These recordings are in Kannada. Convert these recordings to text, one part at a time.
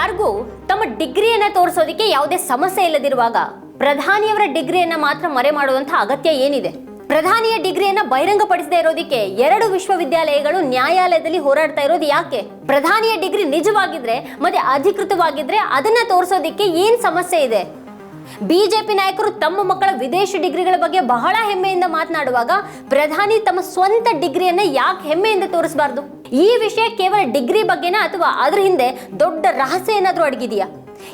ಯಾರಿಗೂ ತಮ್ಮ ಡಿಗ್ರಿಯನ್ನ ತೋರಿಸೋದಕ್ಕೆ ಯಾವುದೇ ಸಮಸ್ಯೆ ಇಲ್ಲದಿರುವಾಗ ಪ್ರಧಾನಿಯವರ ಡಿಗ್ರಿಯನ್ನ ಮಾತ್ರ ಮರೆ ಮಾಡುವಂಥ ಅಗತ್ಯ ಏನಿದೆ? ಪ್ರಧಾನಿಯ ಡಿಗ್ರಿಯನ್ನ ಬಹಿರಂಗಪಡಿಸದೇ ಇರೋದಕ್ಕೆ ಎರಡು ವಿಶ್ವವಿದ್ಯಾಲಯಗಳು ನ್ಯಾಯಾಲಯದಲ್ಲಿ ಹೋರಾಡ್ತಾ ಇರೋದು ಯಾಕೆ? ಪ್ರಧಾನಿಯ ಡಿಗ್ರಿ ನಿಜವಾಗಿದ್ರೆ ಮತ್ತೆ ಅಧಿಕೃತವಾಗಿದ್ರೆ ಅದನ್ನ ತೋರಿಸೋದಕ್ಕೆ ಏನ್ ಸಮಸ್ಯೆ ಇದೆ? ಬಿಜೆಪಿ ನಾಯಕರು ತಮ್ಮ ಮಕ್ಕಳ ವಿದೇಶಿ ಡಿಗ್ರಿಗಳ ಬಗ್ಗೆ ಬಹಳ ಹೆಮ್ಮೆಯಿಂದ ಮಾತನಾಡುವಾಗ ಪ್ರಧಾನಿ ತಮ್ಮ ಸ್ವಂತ ಡಿಗ್ರಿಯನ್ನ ಯಾಕೆ ಹೆಮ್ಮೆಯಿಂದ ತೋರಿಸಬಾರ್ದು? ಈ ವಿಷಯ ಕೇವಲ ಡಿಗ್ರಿ ಬಗ್ಗೆನಾ ಅಥವಾ ಅದ್ರ ಹಿಂದೆ ದೊಡ್ಡ ರಹಸ್ಯ ಏನಾದರೂ ಅಡಗಿದೆಯಾ?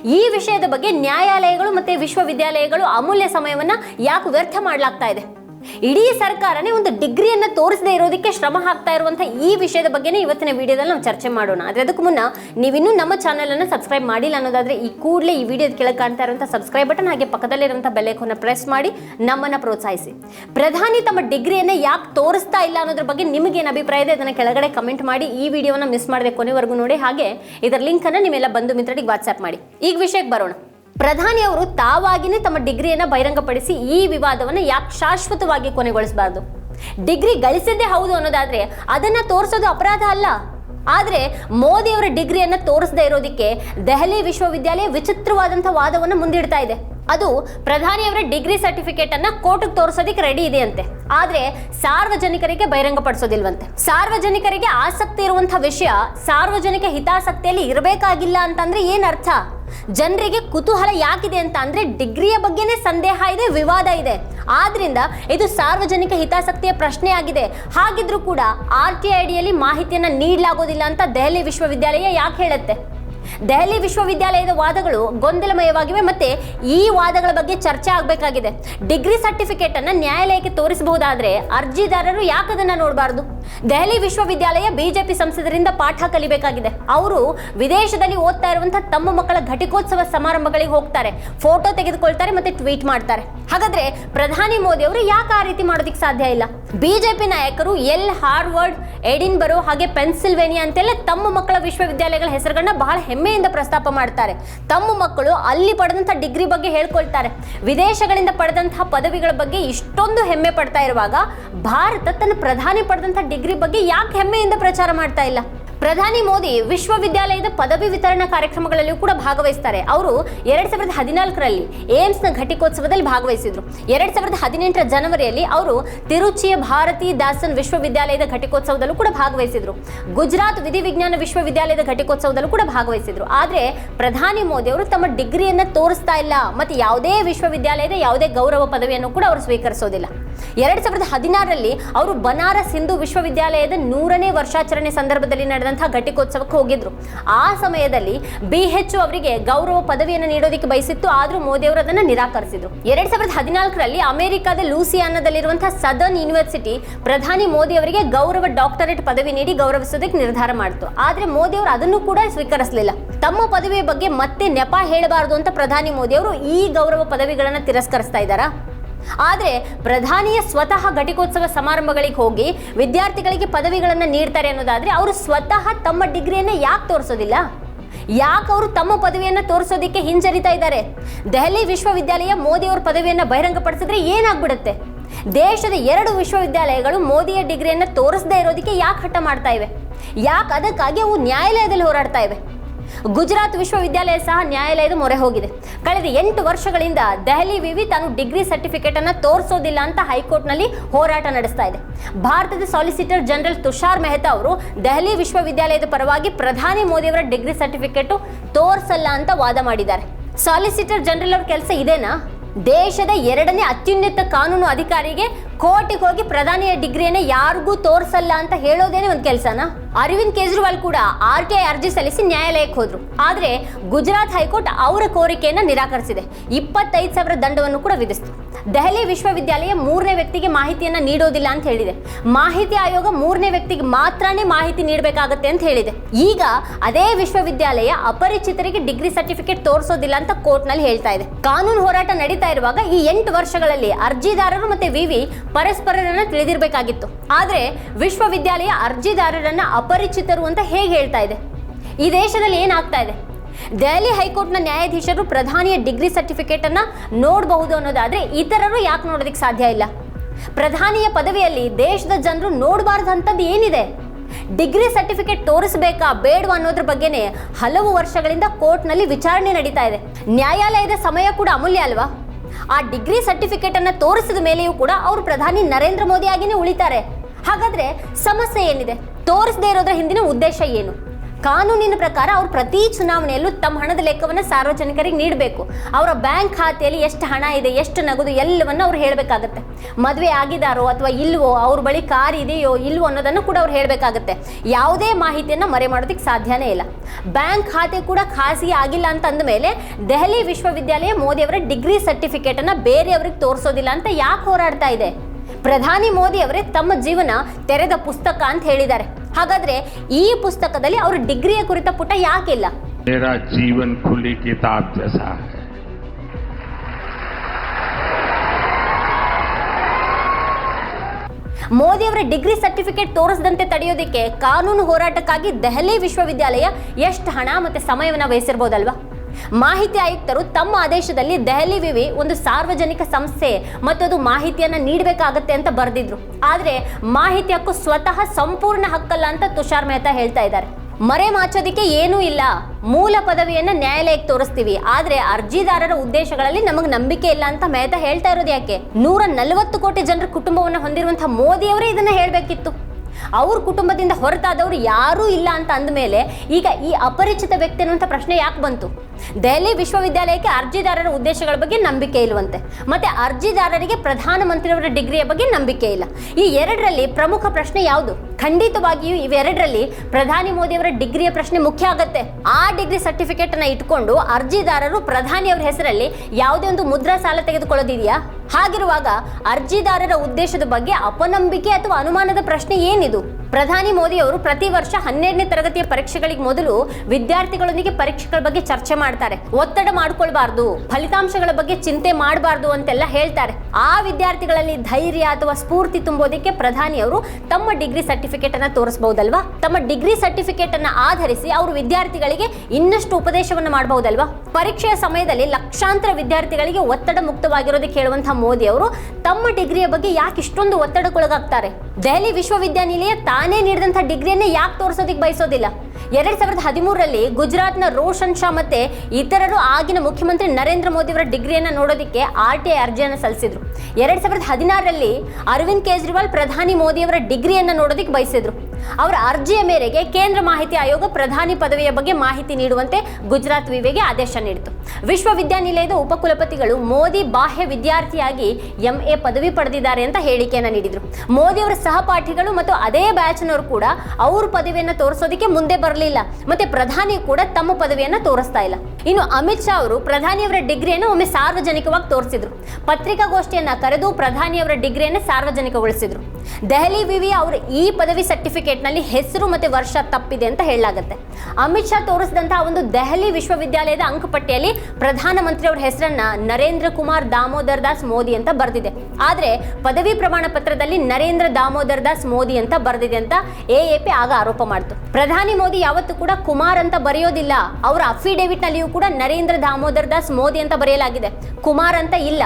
ಈ ವಿಷಯದ ಬಗ್ಗೆ ನ್ಯಾಯಾಲಯಗಳು ಮತ್ತೆ ವಿಶ್ವವಿದ್ಯಾಲಯಗಳು ಅಮೂಲ್ಯ ಸಮಯವನ್ನ ಯಾಕೆ ವ್ಯರ್ಥ ಮಾಡಲಾಗ್ತಾ ಇದೆ? ಇಡೀ ಸರ್ಕಾರನೇ ಒಂದು ಡಿಗ್ರಿಯನ್ನು ತೋರಿಸದೇ ಇರೋದಕ್ಕೆ ಶ್ರಮ ಹಾಕ್ತಾ ಇರುವಂಥ ಈ ವಿಷಯದ ಬಗ್ಗೆನೇ ಇವತ್ತಿನ ವಿಡಿಯೋದಲ್ಲಿ ನಾವು ಚರ್ಚೆ ಮಾಡೋಣ. ಆದರೆ ಅದಕ್ಕೂ ಮುನ್ನ ನೀವಿನ್ನೂ ನಮ್ಮ ಚಾನೆಲ್ ಅನ್ನು ಸಬ್ಸ್ಕ್ರೈಬ್ ಮಾಡಿಲ್ಲ ಅನ್ನೋದಾದ್ರೆ ಈ ಕೂಡಲೇ ಈ ವಿಡಿಯೋದ ಕೆಳಗೆ ಕಾಣ್ತಾ ಇರುವಂಥ ಸಬ್ಸ್ಕ್ರೈಬ್ ಬಟನ್ ಹಾಗೆ ಪಕ್ಕದಲ್ಲಿರುವಂಥ ಬೆಲೆಕೋನ ಪ್ರೆಸ್ ಮಾಡಿ ನಮ್ಮನ್ನ ಪ್ರೋತ್ಸಾಹಿಸಿ. ಪ್ರಧಾನಿ ತಮ್ಮ ಡಿಗ್ರಿಯನ್ನು ಯಾಕೆ ತೋರಿಸ್ತಾ ಇಲ್ಲ ಅನ್ನೋದ್ರ ಬಗ್ಗೆ ನಿಮಗೇನು ಅಭಿಪ್ರಾಯ ಇದೆ ಅದನ್ನು ಕೆಳಗಡೆ ಕಮೆಂಟ್ ಮಾಡಿ ಈ ವಿಡಿಯೋನ ಮಿಸ್ ಮಾಡದೆ ಕೊನೆವರೆಗೂ ನೋಡಿ. ಹಾಗೆ ಇದರ ಲಿಂಕ್ ಅನ್ನ ನಿಮ್ಮೆಲ್ಲ ಬಂಧು ಮಿತ್ರರಿಗೆ ವಾಟ್ಸ್ಆ್ಯಪ್ ಮಾಡಿ. ಈಗ ವಿಷಯಕ್ಕೆ ಬರೋಣ. ಪ್ರಧಾನಿ ಅವರು ತಾವಾಗಿನೇ ತಮ್ಮ ಡಿಗ್ರಿಯನ್ನು ಬಹಿರಂಗಪಡಿಸಿ ಈ ವಿವಾದವನ್ನು ಯಾಕೆ ಶಾಶ್ವತವಾಗಿ ಕೊನೆಗೊಳಿಸಬಾರ್ದು? ಡಿಗ್ರಿ ಗಳಿಸಿದ್ದೇ ಹೌದು ಅನ್ನೋದಾದ್ರೆ ಅದನ್ನ ತೋರಿಸೋದು ಅಪರಾಧ ಅಲ್ಲ. ಆದ್ರೆ ಮೋದಿ ಅವರ ಡಿಗ್ರಿಯನ್ನ ತೋರಿಸದೇ ಇರೋದಕ್ಕೆ ದೆಹಲಿ ವಿಶ್ವವಿದ್ಯಾಲಯ ವಿಚಿತ್ರವಾದಂತಹ ವಾದವನ್ನು ಮುಂದಿಡ್ತಾ ಇದೆ. ಅದು ಪ್ರಧಾನಿಯವರ ಡಿಗ್ರಿ ಸರ್ಟಿಫಿಕೇಟ್ ಅನ್ನ ಕೋರ್ಟ್ಗೆ ತೋರಿಸೋದಕ್ಕೆ ರೆಡಿ ಇದೆ ಅಂತೆ ಆದ್ರೆ ಸಾರ್ವಜನಿಕರಿಗೆ ಬಹಿರಂಗಪಡಿಸೋದಿಲ್ವಂತೆ. ಸಾರ್ವಜನಿಕರಿಗೆ ಆಸಕ್ತಿ ಇರುವಂತಹ ವಿಷಯ ಸಾರ್ವಜನಿಕ ಹಿತಾಸಕ್ತಿಯಲ್ಲಿ ಇರಬೇಕಾಗಿಲ್ಲ ಅಂತಂದ್ರೆ ಏನ್ ಅರ್ಥ? ಜನರಿಗೆ ಕುತೂಹಲ ಯಾಕಿದೆ ಅಂತ ಅಂದರೆ ಡಿಗ್ರಿಯ ಬಗ್ಗೆನೇ ಸಂದೇಹ ಇದೆ, ವಿವಾದ ಇದೆ. ಆದ್ರಿಂದ ಇದು ಸಾರ್ವಜನಿಕ ಹಿತಾಸಕ್ತಿಯ ಪ್ರಶ್ನೆ ಆಗಿದೆ. ಹಾಗಿದ್ರೂ ಕೂಡ ಆರ್ ಟಿ ಐ ಡಿಯಲ್ಲಿ ಮಾಹಿತಿಯನ್ನು ನೀಡಲಾಗೋದಿಲ್ಲ ಅಂತ ದೆಹಲಿ ವಿಶ್ವವಿದ್ಯಾಲಯ ಯಾಕೆ ಹೇಳುತ್ತೆ? ದೆಹಲಿ ವಿಶ್ವವಿದ್ಯಾಲಯದ ವಾದಗಳು ಗೊಂದಲಮಯವಾಗಿವೆ ಮತ್ತೆ ಈ ವಾದಗಳ ಬಗ್ಗೆ ಚರ್ಚೆ ಆಗಬೇಕಾಗಿದೆ. ಡಿಗ್ರಿ ಸರ್ಟಿಫಿಕೇಟ್ ಅನ್ನ ನ್ಯಾಯಾಲಯಕ್ಕೆ ತೋರಿಸಬಹುದಾದರೆ ಅರ್ಜಿದಾರರು ಯಾಕೆ ಅದನ್ನ ನೋಡಬಾರದು? ದೆಹಲಿ ವಿಶ್ವವಿದ್ಯಾಲಯ ಬಿಜೆಪಿ ಸಂಸದರಿಂದ ಪಾಠ ಕಲಿಬೇಕಾಗಿದೆ. ಅವರು ವಿದೇಶದಲ್ಲಿ ಓದ್ತಾ ಇರುವಂತಹ ತಮ್ಮ ಮಕ್ಕಳ ಘಟಿಕೋತ್ಸವ ಸಮಾರಂಭಗಳಿಗೆ ಹೋಗ್ತಾರೆ. ಫೋಟೋ ತೆಗೆದುಕೊಳ್ತಾರೆ ಮತ್ತೆ ಟ್ವೀಟ್ ಮಾಡ್ತಾರೆ. ಹಾಗಾದ್ರೆ ಪ್ರಧಾನಿ ಮೋದಿ ಅವರು ಯಾಕೆ ಆ ರೀತಿ ಮಾಡೋದಕ್ಕೆ ಸಾಧ್ಯ ಇಲ್ಲ? ಬಿಜೆಪಿ ನಾಯಕರು ಎಲ್ ಹಾರ್ವರ್ಡ್ ಎಡಿನ್ ಬರೋ ಹಾಗೆ ಪೆನ್ಸಿಲ್ವೇನಿಯಾ ಅಂತೆಲ್ಲ ತಮ್ಮ ಮಕ್ಕಳ ವಿಶ್ವವಿದ್ಯಾಲಯಗಳ ಹೆಸರುಗಳನ್ನ ಬಹಳ ಹೆಮ್ಮೆಯಿಂದ ಪ್ರಸ್ತಾಪ ಮಾಡ್ತಾರೆ. ತಮ್ಮ ಮಕ್ಕಳು ಅಲ್ಲಿ ಪಡೆದಂತಹ ಡಿಗ್ರಿ ಬಗ್ಗೆ ಹೇಳ್ಕೊಳ್ತಾರೆ. ವಿದೇಶಗಳಿಂದ ಪಡೆದಂತಹ ಪದವಿಗಳ ಬಗ್ಗೆ ಇಷ್ಟೊಂದು ಹೆಮ್ಮೆ ಪಡ್ತಾ ಇರುವಾಗ ಭಾರತ ತನ್ನ ಪ್ರಧಾನಿ ಪಡೆದಂತಹ ಡಿಗ್ರಿ ಬಗ್ಗೆ ಯಾಕೆ ಹೆಮ್ಮೆಯಿಂದ ಪ್ರಚಾರ ಮಾಡ್ತಾ ಇಲ್ಲ? ಪ್ರಧಾನಿ ಮೋದಿ ವಿಶ್ವವಿದ್ಯಾಲಯದ ಪದವಿ ವಿತರಣಾ ಕಾರ್ಯಕ್ರಮಗಳಲ್ಲಿಯೂ ಕೂಡ ಭಾಗವಹಿಸ್ತಾರೆ. ಅವರು ಎರಡ್ ಸಾವಿರದ ಹದಿನಾಲ್ಕರಲ್ಲಿ ಏಮ್ಸ್ನ ಘಟಿಕೋತ್ಸವದಲ್ಲಿ ಭಾಗವಹಿಸಿದ್ರು. ಎರಡ್ ಸಾವಿರದ ಹದಿನೆಂಟರ ಜನವರಿಯಲ್ಲಿ ಅವರು ತಿರುಚಿಯ ಭಾರತಿ ದಾಸನ್ ವಿಶ್ವವಿದ್ಯಾಲಯದ ಘಟಿಕೋತ್ಸವದಲ್ಲೂ ಕೂಡ ಭಾಗವಹಿಸಿದ್ರು. ಗುಜರಾತ್ ವಿಧಿವಿಜ್ಞಾನ ವಿಶ್ವವಿದ್ಯಾಲಯದ ಘಟಿಕೋತ್ಸವದಲ್ಲೂ ಕೂಡ ಭಾಗವಹಿಸಿದ್ರು. ಆದರೆ ಪ್ರಧಾನಿ ಮೋದಿ ಅವರು ತಮ್ಮ ಡಿಗ್ರಿಯನ್ನು ತೋರಿಸ್ತಾ ಇಲ್ಲ. ಮತ್ತು ಯಾವುದೇ ವಿಶ್ವವಿದ್ಯಾಲಯದ ಯಾವುದೇ ಗೌರವ ಪದವಿಯನ್ನು ಕೂಡ ಅವರು ಸ್ವೀಕರಿಸೋದಿಲ್ಲ. ಎರಡ್ ಸಾವಿರದ ಹದಿನಾರರಲ್ಲಿ ಅವರು ಬನಾರಸ್ ಹಿಂದೂ ವಿಶ್ವವಿದ್ಯಾಲಯದ ನೂರನೇ ವರ್ಷಾಚರಣೆ ಸಂದರ್ಭದಲ್ಲಿ ನಡೆದಂತಹ ಘಟಿಕೋತ್ಸವಕ್ಕೆ ಹೋಗಿದ್ರು. ಆ ಸಮಯದಲ್ಲಿ ಬಿ ಎಚ್ ಅವರಿಗೆ ಗೌರವ ಪದವಿಯನ್ನು ನೀಡೋದಕ್ಕೆ ಬಯಸಿತ್ತು, ಆದರೂ ಮೋದಿ ಅವರು ಅದನ್ನು ನಿರಾಕರಿಸಿದ್ರು. ಎರಡ್ ಸಾವಿರದ ಹದಿನಾಲ್ಕರಲ್ಲಿ ಅಮೆರಿಕದ ಲೂಸಿಯಾನದಲ್ಲಿರುವಂತಹ ಸದರ್ನ್ ಯೂನಿವರ್ಸಿಟಿ ಪ್ರಧಾನಿ ಮೋದಿ ಅವರಿಗೆ ಗೌರವ ಡಾಕ್ಟರೇಟ್ ಪದವಿ ನೀಡಿ ಗೌರವಿಸೋದಕ್ಕೆ ನಿರ್ಧಾರ ಮಾಡಿತು. ಆದ್ರೆ ಮೋದಿ ಅವರು ಅದನ್ನು ಕೂಡ ಸ್ವೀಕರಿಸಲಿಲ್ಲ. ತಮ್ಮ ಪದವಿಯ ಬಗ್ಗೆ ಮತ್ತೆ ನೆಪ ಹೇಳಬಾರದು ಅಂತ ಪ್ರಧಾನಿ ಮೋದಿ ಅವರು ಈ ಗೌರವ ಪದವಿಗಳನ್ನು ತಿರಸ್ಕರಿಸ್ತಾ ಇದ್ದಾರಾ? ಆದರೆ ಪ್ರಧಾನಿಯ ಸ್ವತಃ ಘಟಿಕೋತ್ಸವ ಸಮಾರಂಭಗಳಿಗೆ ಹೋಗಿ ವಿದ್ಯಾರ್ಥಿಗಳಿಗೆ ಪದವಿಗಳನ್ನು ನೀಡ್ತಾರೆ ಅನ್ನೋದಾದರೆ ಅವರು ಸ್ವತಃ ತಮ್ಮ ಡಿಗ್ರಿಯನ್ನು ಯಾಕೆ ತೋರಿಸೋದಿಲ್ಲ? ಯಾಕೆ ಅವರು ತಮ್ಮ ಪದವಿಯನ್ನು ತೋರಿಸೋದಕ್ಕೆ ಹಿಂಜರಿತಾ ಇದ್ದಾರೆ? ದೆಹಲಿ ವಿಶ್ವವಿದ್ಯಾಲಯ ಮೋದಿ ಅವರ ಪದವಿಯನ್ನು ಬಹಿರಂಗಪಡಿಸಿದ್ರೆ ಏನಾಗ್ಬಿಡುತ್ತೆ? ದೇಶದ ಎರಡು ವಿಶ್ವವಿದ್ಯಾಲಯಗಳು ಮೋದಿಯ ಡಿಗ್ರಿಯನ್ನು ತೋರಿಸದೇ ಇರೋದಕ್ಕೆ ಯಾಕೆ ಹಠ ಮಾಡ್ತಾ ಇವೆ? ಯಾಕೆ ಅದಕ್ಕಾಗಿ ಅವು ನ್ಯಾಯಾಲಯದಲ್ಲಿ ಹೋರಾಡ್ತಾ ಇವೆ? ಗುಜರಾತ್ ವಿಶ್ವವಿದ್ಯಾಲಯ ಸಹ ನ್ಯಾಯಾಲಯದ ಮೊರೆ ಹೋಗಿದೆ. ಕಳೆದ ಎಂಟು ವರ್ಷಗಳಿಂದ ದೆಹಲಿ ವಿವಿ ತಾನು ಡಿಗ್ರಿ ಸರ್ಟಿಫಿಕೇಟ್ ಅನ್ನು ತೋರಿಸೋದಿಲ್ಲ ಅಂತ ಹೈಕೋರ್ಟ್ನಲ್ಲಿ ಹೋರಾಟ ನಡೆಸ್ತಾ ಇದೆ. ಭಾರತದ ಸಾಲಿಸಿಟರ್ ಜನರಲ್ ತುಷಾರ್ ಮೆಹ್ತಾ ಅವರು ದೆಹಲಿ ವಿಶ್ವವಿದ್ಯಾಲಯದ ಪರವಾಗಿ ಪ್ರಧಾನಿ ಮೋದಿಯವರ ಡಿಗ್ರಿ ಸರ್ಟಿಫಿಕೇಟ್ ತೋರಿಸಲ್ಲ ಅಂತ ವಾದ ಮಾಡಿದ್ದಾರೆ. ಸಾಲಿಸಿಟರ್ ಜನರಲ್ ಅವ್ರ ಕೆಲಸ ಇದೇನಾ? ದೇಶದ ಎರಡನೇ ಅತ್ಯುನ್ನತ ಕಾನೂನು ಅಧಿಕಾರಿಗೆ ಕೋರ್ಟಿಗೆ ಹೋಗಿ ಪ್ರಧಾನಿಯ ಡಿಗ್ರಿಯನ್ನ ಯಾರಿಗೂ ತೋರಿಸಲ್ಲ ಅಂತ ಹೇಳೋದೇನೆ ಒಂದು ಕೆಲಸನ? ಅರವಿಂದ್ ಕೇಜ್ರಿವಾಲ್ ಕೂಡ ಆರ್ ಟಿ ಐ ಅರ್ಜಿ ಸಲ್ಲಿಸಿ ನ್ಯಾಯಾಲಯಕ್ಕೆ ಹೋದ್ರು. ಆದ್ರೆ ಗುಜರಾತ್ ಹೈಕೋರ್ಟ್ ಅವರ ಕೋರಿಕೆಯನ್ನ ನಿರಾಕರಿಸಿದೆ. ಇಪ್ಪತ್ತೈದು ಸಾವಿರ ದಂಡವನ್ನು ಕೂಡ ವಿಧಿಸಿತು. ದೆಹಲಿ ವಿಶ್ವವಿದ್ಯಾಲಯ ಮೂರನೇ ವ್ಯಕ್ತಿಗೆ ಮಾಹಿತಿಯನ್ನ ನೀಡೋದಿಲ್ಲ ಅಂತ ಹೇಳಿದೆ. ಮಾಹಿತಿ ಆಯೋಗ ಮೂರನೇ ವ್ಯಕ್ತಿಗೆ ಮಾತ್ರನೇ ಮಾಹಿತಿ ನೀಡಬೇಕಾಗತ್ತೆ ಅಂತ ಹೇಳಿದೆ. ಈಗ ಅದೇ ವಿಶ್ವವಿದ್ಯಾಲಯ ಅಪರಿಚಿತರಿಗೆ ಡಿಗ್ರಿ ಸರ್ಟಿಫಿಕೇಟ್ ತೋರಿಸೋದಿಲ್ಲ ಅಂತ ಕೋರ್ಟ್ನಲ್ಲಿ ಹೇಳ್ತಾ ಇದೆ. ಕಾನೂನು ಹೋರಾಟ ನಡೀತಾ ಇರುವಾಗ ಈ ಎಂಟು ವರ್ಷಗಳಲ್ಲಿ ಅರ್ಜಿದಾರರು ಮತ್ತೆ ವಿವಿ ಪರಸ್ಪರರನ್ನ ತಿಳಿದಿರಬೇಕಾಗಿತ್ತು. ಆದರೆ ವಿಶ್ವವಿದ್ಯಾಲಯ ಅರ್ಜಿದಾರರನ್ನು ಅಪರಿಚಿತರು ಅಂತ ಹೇಗೆ ಹೇಳ್ತಾ ಇದೆ? ಈ ದೇಶದಲ್ಲಿ ಏನಾಗ್ತಾ ಇದೆ? ದೆಹಲಿ ಹೈಕೋರ್ಟ್ನ ನ್ಯಾಯಾಧೀಶರು ಪ್ರಧಾನಿಯ ಡಿಗ್ರಿ ಸರ್ಟಿಫಿಕೇಟ್ ಅನ್ನ ನೋಡಬಹುದು ಅನ್ನೋದಾದ್ರೆ ಇತರರು ಯಾಕೆ ನೋಡೋದಕ್ಕೆ ಸಾಧ್ಯ ಇಲ್ಲ? ಪ್ರಧಾನಿಯ ಪದವಿಯಲ್ಲಿ ದೇಶದ ಜನರು ನೋಡಬಾರ್ದಂಥದ್ದು ಏನಿದೆ? ಡಿಗ್ರಿ ಸರ್ಟಿಫಿಕೇಟ್ ತೋರಿಸಬೇಕಾ ಬೇಡವಾ ಅನ್ನೋದ್ರ ಬಗ್ಗೆನೇ ಹಲವು ವರ್ಷಗಳಿಂದ ಕೋರ್ಟ್ನಲ್ಲಿ ವಿಚಾರಣೆ ನಡೀತಾ ಇದೆ. ನ್ಯಾಯಾಲಯದ ಸಮಯ ಕೂಡ ಅಮೂಲ್ಯ ಅಲ್ವಾ? ಆ ಡಿಗ್ರಿ ಸರ್ಟಿಫಿಕೇಟ್ ಅನ್ನ ತೋರಿಸಿದ ಮೇಲೆಯೂ ಕೂಡ ಅವರು ಪ್ರಧಾನಿ ನರೇಂದ್ರ ಮೋದಿ ಆಗಿನೇ ಉಳಿತಾರೆ. ಹಾಗಾದ್ರೆ ಸಮಸ್ಯೆ ಏನಿದೆ? ತೋರಿಸದೇ ಇರೋದ್ರ ಹಿಂದಿನ ಉದ್ದೇಶ ಏನು? ಕಾನೂನಿನ ಪ್ರಕಾರ ಅವ್ರು ಪ್ರತಿ ಚುನಾವಣೆಯಲ್ಲೂ ತಮ್ಮ ಹಣದ ಲೆಕ್ಕವನ್ನು ಸಾರ್ವಜನಿಕರಿಗೆ ನೀಡಬೇಕು. ಅವರ ಬ್ಯಾಂಕ್ ಖಾತೆಯಲ್ಲಿ ಎಷ್ಟು ಹಣ ಇದೆ, ಎಷ್ಟು ನಗದು ಎಲ್ಲವನ್ನು ಅವ್ರು ಹೇಳಬೇಕಾಗತ್ತೆ. ಮದುವೆ ಆಗಿದಾರೋ ಅಥವಾ ಇಲ್ವೋ, ಅವ್ರ ಬಳಿ ಕಾರ್ ಇದೆಯೋ, ಇಲ್ವೋ ಅನ್ನೋದನ್ನು ಕೂಡ ಅವ್ರು ಹೇಳಬೇಕಾಗತ್ತೆ. ಯಾವುದೇ ಮಾಹಿತಿಯನ್ನು ಮರೆ ಮಾಡೋದಕ್ಕೆ ಸಾಧ್ಯನೇ ಇಲ್ಲ. ಬ್ಯಾಂಕ್ ಖಾತೆ ಕೂಡ ಖಾಸಗಿ ಆಗಿಲ್ಲ ಅಂತ ಅಂದಮೇಲೆ ದೆಹಲಿ ವಿಶ್ವವಿದ್ಯಾಲಯ ಮೋದಿಯವರ ಡಿಗ್ರಿ ಸರ್ಟಿಫಿಕೇಟನ್ನು ಬೇರೆಯವ್ರಿಗೆ ತೋರಿಸೋದಿಲ್ಲ ಅಂತ ಯಾಕೆ ಹೋರಾಡ್ತಾ ಇದೆ? ಪ್ರಧಾನಿ ಮೋದಿ ಅವರೇ ತಮ್ಮ ಜೀವನ ತೆರೆದ ಪುಸ್ತಕ ಅಂತ ಹೇಳಿದ್ದಾರೆ. ಹಾಗಾದ್ರೆ ಈ ಪುಸ್ತಕದಲ್ಲಿ ಅವರು ಡಿಗ್ರಿಯ ಕುರಿತ ಪುಟ ಯಾಕಿಲ್ಲ ಜೀವನ್ ಖುಲಿ ಕಿತಾಬ್ ಮೋದಿ ಅವರ ಡಿಗ್ರಿ ಸರ್ಟಿಫಿಕೇಟ್ ತೋರಿಸದಂತೆ ತಡೆಯೋದಿಕ್ಕೆ ಕಾನೂನು ಹೋರಾಟಕ್ಕಾಗಿ ದೆಹಲಿ ವಿಶ್ವವಿದ್ಯಾಲಯ ಎಷ್ಟು ಹಣ ಮತ್ತೆ ಸಮಯವನ್ನು ವಹಿಸಿರ್ಬೋದಲ್ವಾ? ಮಾಹಿತಿ ಆಯುಕ್ತರು ತಮ್ಮ ಆದೇಶದಲ್ಲಿ ದೆಹಲಿ ವಿವಿ ಒಂದು ಸಾರ್ವಜನಿಕ ಸಂಸ್ಥೆ ಮತ್ತು ಅದು ಮಾಹಿತಿಯನ್ನ ನೀಡಬೇಕಾಗತ್ತೆ ಅಂತ ಬರೆದಿದ್ರು. ಆದರೆ ಮಾಹಿತಿ ಹಕ್ಕು ಸ್ವತಃ ಸಂಪೂರ್ಣ ಹಕ್ಕಲ್ಲ ಅಂತ ತುಷಾರ್ ಮೆಹ್ತಾ ಹೇಳ್ತಾ ಇದ್ದಾರೆ. ಮರೆ ಮಾಚೋದಿಕ್ಕೆ ಏನೂ ಇಲ್ಲ. ಮೂಲ ಪದವಿಯನ್ನ ನ್ಯಾಯಾಲಯಕ್ಕೆ ತೋರಿಸ್ತೀವಿ. ಆದ್ರೆ ಅರ್ಜಿದಾರರ ಉದ್ದೇಶಗಳಲ್ಲಿ ನಮಗೆ ನಂಬಿಕೆ ಇಲ್ಲ ಅಂತ ಮೆಹ್ತಾ ಹೇಳ್ತಾ ಇರೋದು ಯಾಕೆ? ನೂರ ನಲವತ್ತು ಕೋಟಿ ಜನರ ಕುಟುಂಬವನ್ನು ಹೊಂದಿರುವಂತಹ ಮೋದಿಯವರೇ ಇದನ್ನ ಹೇಳಬೇಕಿತ್ತು. ಅವ್ರ ಕುಟುಂಬದಿಂದ ಹೊರತಾದವರು ಯಾರೂ ಇಲ್ಲ ಅಂತ ಅಂದಮೇಲೆ ಈಗ ಈ ಅಪರಿಚಿತ ವ್ಯಕ್ತಿ ಅನ್ನುವಂಥ ಪ್ರಶ್ನೆ ಯಾಕೆ ಬಂತು? ದೆಹಲಿ ವಿಶ್ವವಿದ್ಯಾಲಯಕ್ಕೆ ಅರ್ಜಿದಾರರ ಉದ್ದೇಶಗಳ ಬಗ್ಗೆ ನಂಬಿಕೆ ಇಲ್ಲವಂತೆ ಮತ್ತೆ ಅರ್ಜಿದಾರರಿಗೆ ಪ್ರಧಾನಮಂತ್ರಿಯವರ ಡಿಗ್ರಿಯ ಬಗ್ಗೆ ನಂಬಿಕೆ ಇಲ್ಲ. ಈ ಎರಡರಲ್ಲಿ ಪ್ರಮುಖ ಪ್ರಶ್ನೆ ಯಾವುದು? ಖಂಡಿತವಾಗಿಯೂ ಇವೆರಡರಲ್ಲಿ ಪ್ರಧಾನಿ ಮೋದಿಯವರ ಡಿಗ್ರಿಯ ಪ್ರಶ್ನೆ ಮುಖ್ಯ ಆಗತ್ತೆ. ಆ ಡಿಗ್ರಿ ಸರ್ಟಿಫಿಕೇಟ್ ಅನ್ನ ಇಟ್ಕೊಂಡು ಅರ್ಜಿದಾರರು ಪ್ರಧಾನಿಯವರ ಹೆಸರಲ್ಲಿ ಯಾವುದೇ ಒಂದು ಮುದ್ರಾ ಸಾಲ ತೆಗೆದುಕೊಳ್ಳೋದಿದೆಯಾ? ಹಾಗಿರುವಾಗ ಅರ್ಜಿದಾರರ ಉದ್ದೇಶದ ಬಗ್ಗೆ ಅಪನಂಬಿಕೆ ಅಥವಾ ಅನುಮಾನದ ಪ್ರಶ್ನೆ ಏನಿದು? ಪ್ರಧಾನಿ ಮೋದಿ ಅವರು ಪ್ರತಿ ವರ್ಷ ಹನ್ನೆರಡನೇ ತರಗತಿಯ ಪರೀಕ್ಷೆಗಳಿಗೆ ಮೊದಲು ವಿದ್ಯಾರ್ಥಿಗಳೊಂದಿಗೆ ಪರೀಕ್ಷೆಗಳ ಬಗ್ಗೆ ಚರ್ಚೆ ಮಾಡ್ತಾರೆ. ಒತ್ತಡ ಮಾಡ್ಕೊಳ್ಬಾರ್ದು, ಫಲಿತಾಂಶಗಳ ಬಗ್ಗೆ ಚಿಂತೆ ಮಾಡಬಾರ್ದು ಅಂತೆಲ್ಲ ಹೇಳ್ತಾರೆ. ಆ ವಿದ್ಯಾರ್ಥಿಗಳಲ್ಲಿ ಧೈರ್ಯ ಅಥವಾ ಸ್ಫೂರ್ತಿ ತುಂಬೋದಕ್ಕೆ ಪ್ರಧಾನಿ ಅವರು ತಮ್ಮ ಡಿಗ್ರಿ ಸರ್ಟಿಫಿಕೇಟ್ ಅನ್ನ ತೋರಿಸಬಹುದಲ್ವಾ? ತಮ್ಮ ಡಿಗ್ರಿ ಸರ್ಟಿಫಿಕೇಟ್ ಅನ್ನ ಆಧರಿಸಿ ಅವರು ವಿದ್ಯಾರ್ಥಿಗಳಿಗೆ ಇನ್ನಷ್ಟು ಉಪದೇಶವನ್ನು ಮಾಡಬಹುದಲ್ವಾ? ಪರೀಕ್ಷೆಯ ಸಮಯದಲ್ಲಿ ಲಕ್ಷಾಂತರ ವಿದ್ಯಾರ್ಥಿಗಳಿಗೆ ಒತ್ತಡ ಮುಕ್ತವಾಗಿರೋದಕ್ಕೆ ಹೇಳುವಂತಹ ಮೋದಿ ಅವರು ತಮ್ಮ ಡಿಗ್ರಿಯ ಬಗ್ಗೆ ಯಾಕೆ ಇಷ್ಟೊಂದು ಒತ್ತಡಕ್ಕೊಳಗಾಗ್ತಾರೆ? ದೆಹಲಿ ವಿಶ್ವವಿದ್ಯಾನಿಲಯ ತಾನೇ ನೀಡಿದಂಥ ಡಿಗ್ರಿಯನ್ನೇ ಯಾಕೆ ತೋರಿಸೋದಕ್ಕೆ ಬಯಸೋದಿಲ್ಲ? ಎರಡ್ ಸಾವಿರದ ಹದಿಮೂರರಲ್ಲಿ ಗುಜರಾತ್ನ ರೋಷನ್ ಶಾ ಮತ್ತೆ ಇತರರು ಆಗಿನ ಮುಖ್ಯಮಂತ್ರಿ ನರೇಂದ್ರ ಮೋದಿ ಅವರ ಡಿಗ್ರಿಯನ್ನ ನೋಡೋದಕ್ಕೆ ಆರ್ ಟಿ ಐ ಅರ್ಜಿಯನ್ನು ಸಲ್ಲಿಸಿದ್ರು. ಎರಡ್ ಸಾವಿರದ ಹದಿನಾರರಲ್ಲಿ ಅರವಿಂದ್ ಕೇಜ್ರಿವಾಲ್ ಪ್ರಧಾನಿ ಮೋದಿಯವರ ಡಿಗ್ರಿಯನ್ನ ನೋಡೋದಕ್ಕೆ ಬಯಸಿದ್ರು. ಅವರ ಅರ್ಜಿಯ ಮೇರೆಗೆ ಕೇಂದ್ರ ಮಾಹಿತಿ ಆಯೋಗ ಪ್ರಧಾನಿ ಪದವಿಯ ಬಗ್ಗೆ ಮಾಹಿತಿ ನೀಡುವಂತೆ ಗುಜರಾತ್ ವಿವಿಗೆ ಆದೇಶ ನೀಡಿತು ವಿಶ್ವವಿದ್ಯಾನಿಲಯದ ಉಪಕುಲಪತಿಗಳು ಮೋದಿ ಬಾಹ್ಯ ವಿದ್ಯಾರ್ಥಿಯಾಗಿ ಎಂ ಎ ಪದವಿ ಪಡೆದಿದ್ದಾರೆ ಅಂತ ಹೇಳಿಕೆಯನ್ನು ನೀಡಿದ್ರು. ಮೋದಿ ಅವರ ಸಹಪಾಠಿಗಳು ಮತ್ತು ಅದೇ ಬ್ಯಾಚ್ನವರು ಕೂಡ ಅವ್ರ ಪದವಿಯನ್ನು ತೋರಿಸೋದಕ್ಕೆ ಮುಂದೆ ಬರಲಿಲ್ಲ. ಮತ್ತೆ ಪ್ರಧಾನಿ ಕೂಡ ತಮ್ಮ ಪದವಿಯನ್ನು ತೋರಿಸ್ತಾ ಇಲ್ಲ. ಇನ್ನು ಅಮಿತ್ ಶಾ ಅವರು ಪ್ರಧಾನಿಯವರ ಡಿಗ್ರಿಯನ್ನು ಒಮ್ಮೆ ಸಾರ್ವಜನಿಕವಾಗಿ ತೋರಿಸಿದ್ರು. ಪತ್ರಿಕಾಗೋಷ್ಠಿಯನ್ನು ಕರೆದು ಪ್ರಧಾನಿಯವರ ಡಿಗ್ರಿಯನ್ನು ಸಾರ್ವಜನಿಕಗೊಳಿಸಿದ್ರು. ದೆಹಲಿ ವಿವಿ ಅವರ ಈ ಪದವಿ ಸರ್ಟಿಫಿಕೇಟ್ನಲ್ಲಿ ಹೆಸರು ಮತ್ತೆ ವರ್ಷ ತಪ್ಪಿದೆ ಅಂತ ಹೇಳಲಾಗುತ್ತೆ. ಅಮಿತ್ ಶಾ ತೋರಿಸಿದಂತಹ ಒಂದು ದೆಹಲಿ ವಿಶ್ವವಿದ್ಯಾಲಯದ ಅಂಕಪಟ್ಟಿಯಲ್ಲಿ ಪ್ರಧಾನಮಂತ್ರಿ ಅವರ ಹೆಸರನ್ನ ನರೇಂದ್ರ ಕುಮಾರ್ ದಾಮೋದರ್ ದಾಸ್ ಮೋದಿ ಅಂತ ಬರೆದಿದೆ. ಆದರೆ ಪದವಿ ಪ್ರಮಾಣ ಪತ್ರದಲ್ಲಿ ನರೇಂದ್ರ ದಾಮೋದರ್ ದಾಸ್ ಮೋದಿ ಅಂತ ಬರೆದಿದೆ ಅಂತ ಎಎಪಿ ಆಗ ಆರೋಪ ಮಾಡಿತು. ಪ್ರಧಾನಿ ಮೋದಿ ಯಾವತ್ತೂ ಕೂಡ ಕುಮಾರ್ ಅಂತ ಬರೆಯೋದಿಲ್ಲ. ಅವರ ಅಫಿಡೇವಿಟ್ ನಲ್ಲಿಯೂ ಕೂಡ ನರೇಂದ್ರ ದಾಮೋದರ್ ದಾಸ್ ಮೋದಿ ಅಂತ ಬರೆಯಲಾಗಿದೆ. ಕುಮಾರ್ ಅಂತ ಇಲ್ಲ.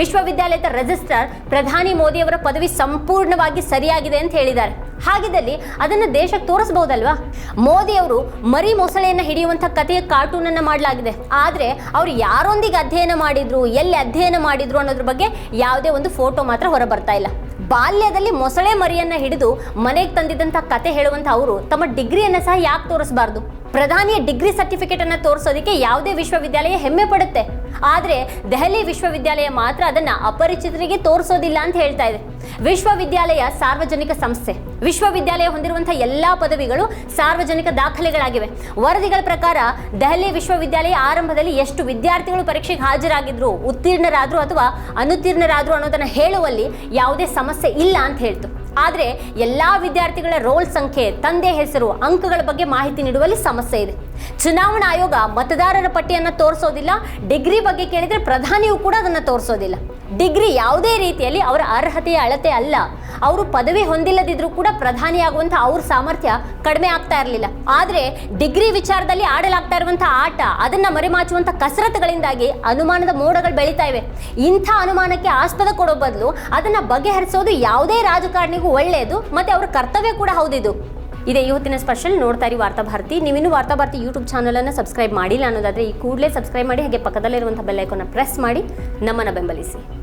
ವಿಶ್ವವಿದ್ಯಾಲಯದ ರಿಜಿಸ್ಟ್ರಾರ್ ಪ್ರಧಾನಿ ಮೋದಿ ಅವರ ಪದವಿ ಸಂಪೂರ್ಣವಾಗಿ ಸರಿಯಾಗಿದೆ ಅಂತ ಹೇಳಿದ್ದಾರೆ. ಹಾಗಿದ್ದಲ್ಲಿ ಅದನ್ನ ದೇಶಕ್ಕೆ ತೋರಿಸಬಹುದಲ್ವಾ? ಮೋದಿ ಅವರು ಮರಿ ಮೊಸಳೆಯನ್ನ ಹಿಡಿಯುವಂತ ಕಥೆಯ ಕಾರ್ಟೂನ್ ಅನ್ನ ಮಾಡಲಾಗಿದೆ. ಆದ್ರೆ ಅವರು ಯಾರೊಂದಿಗೆ ಅಧ್ಯಯನ ಮಾಡಿದ್ರು, ಎಲ್ಲಿ ಅಧ್ಯಯನ ಮಾಡಿದ್ರು ಅನ್ನೋದ್ರ ಬಗ್ಗೆ ಯಾವುದೇ ಒಂದು ಫೋಟೋ ಮಾತ್ರ ಹೊರ ಬರ್ತಾ ಇಲ್ಲ. ಬಾಲ್ಯದಲ್ಲಿ ಮೊಸಳೆ ಮರಿಯನ್ನ ಹಿಡಿದು ಮನೆಗೆ ತಂದಿದ್ದಂಥ ಕತೆ ಹೇಳುವಂತ ಅವರು ತಮ್ಮ ಡಿಗ್ರಿಯನ್ನ ಸಹ ಯಾಕೆ ತೋರಿಸಬಾರ್ದು? ಪ್ರಧಾನಿಯ ಡಿಗ್ರಿ ಸರ್ಟಿಫಿಕೇಟ್ ಅನ್ನ ತೋರಿಸೋದಕ್ಕೆ ಯಾವುದೇ ವಿಶ್ವವಿದ್ಯಾಲಯ ಹೆಮ್ಮೆ ಪಡುತ್ತೆ. ಆದ್ರೆ ದೆಹಲಿ ವಿಶ್ವವಿದ್ಯಾಲಯ ಮಾತ್ರ ಅದನ್ನು ಅಪರಿಚಿತರಿಗೆ ತೋರಿಸೋದಿಲ್ಲ ಅಂತ ಹೇಳ್ತಾ ಇದೆ. ವಿಶ್ವವಿದ್ಯಾಲಯ ಸಾರ್ವಜನಿಕ ಸಂಸ್ಥೆ. ವಿಶ್ವವಿದ್ಯಾಲಯ ಹೊಂದಿರುವಂಥ ಎಲ್ಲ ಪದವಿಗಳು ಸಾರ್ವಜನಿಕ ದಾಖಲೆಗಳಾಗಿವೆ. ವರದಿಗಳ ಪ್ರಕಾರ ದೆಹಲಿ ವಿಶ್ವವಿದ್ಯಾಲಯ ಆರಂಭದಲ್ಲಿ ಎಷ್ಟು ವಿದ್ಯಾರ್ಥಿಗಳು ಪರೀಕ್ಷೆಗೆ ಹಾಜರಾಗಿದ್ರು, ಉತ್ತೀರ್ಣರಾದ್ರು ಅಥವಾ ಅನುತ್ತೀರ್ಣರಾದ್ರು ಅನ್ನೋದನ್ನು ಹೇಳುವಲ್ಲಿ ಯಾವುದೇ ಸಮಸ್ಯೆ ಇಲ್ಲ ಅಂತ ಹೇಳ್ತು. ಆದರೆ ಎಲ್ಲ ವಿದ್ಯಾರ್ಥಿಗಳ ರೋಲ್ ಸಂಖ್ಯೆ, ತಂದೆ ಹೆಸರು, ಅಂಕಗಳ ಬಗ್ಗೆ ಮಾಹಿತಿ ನೀಡುವಲ್ಲಿ ಸಮಸ್ಯೆ ಇದೆ. ಚುನಾವಣಾ ಆಯೋಗ ಮತದಾರರ ಪಟ್ಟಿಯನ್ನು ತೋರಿಸೋದಿಲ್ಲ. ಡಿಗ್ರಿ ಬಗ್ಗೆ ಕೇಳಿದರೆ ಪ್ರಧಾನಿಯೂ ಕೂಡ ಅದನ್ನು ತೋರಿಸೋದಿಲ್ಲ. ಡಿಗ್ರಿ ಯಾವುದೇ ರೀತಿಯಲ್ಲಿ ಅವರ ಅರ್ಹತೆಯ ಅಳತೆ ಅಲ್ಲ. ಅವರು ಪದವಿ ಹೊಂದಿಲ್ಲದಿದ್ದರೂ ಕೂಡ ಪ್ರಧಾನಿಯಾಗುವಂಥ ಅವ್ರ ಸಾಮರ್ಥ್ಯ ಕಡಿಮೆ ಆಗ್ತಾ ಇರಲಿಲ್ಲ. ಆದರೆ ಡಿಗ್ರಿ ವಿಚಾರದಲ್ಲಿ ಆಡಲಾಗ್ತಾ ಇರುವಂಥ ಆಟ, ಅದನ್ನು ಮರೆಮಾಚುವಂಥ ಕಸರತ್ತುಗಳಿಂದಾಗಿ ಅನುಮಾನದ ಮೋಡಗಳು ಬೆಳೀತಾ ಇವೆ. ಇಂಥ ಅನುಮಾನಕ್ಕೆ ಆಸ್ಪದ ಕೊಡೋ ಬದಲು ಅದನ್ನು ಬಗೆಹರಿಸೋದು ಯಾವುದೇ ರಾಜಕಾರಣಿಗೂ ಒಳ್ಳೆಯದು ಮತ್ತು ಅವರ ಕರ್ತವ್ಯ ಕೂಡ ಹೌದಿದು. ಇದೇ. ಇವತ್ತಿನ ಸ್ಪೆಷಲ್ ನೋಡ್ತಾ ಇರಿ ವಾರ್ತಾಭಾರತಿ ನೀವಿನ್ನೂ ವಾರ್ತಾಭಾರತಿ ಯೂಟ್ಯೂಬ್ ಚಾನಲನ್ನು ಸಬ್ಸ್ಕ್ರೈಬ್ ಮಾಡಿಲ್ಲ ಅನ್ನೋದಾದರೆ ಈ ಕೂಡಲೇ ಸಬ್ಸ್ಕ್ರೈಬ್ ಮಾಡಿ, ಹಾಗೆ ಪಕ್ಕದಲ್ಲಿರುವಂಥ ಬೆಲ್ಲೈಕನ್ನ ಪ್ರೆಸ್ ಮಾಡಿ, ನಮ್ಮನ್ನು ಬೆಂಬಲಿಸಿ.